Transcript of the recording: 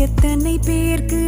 எத்தனை பேர்க்கு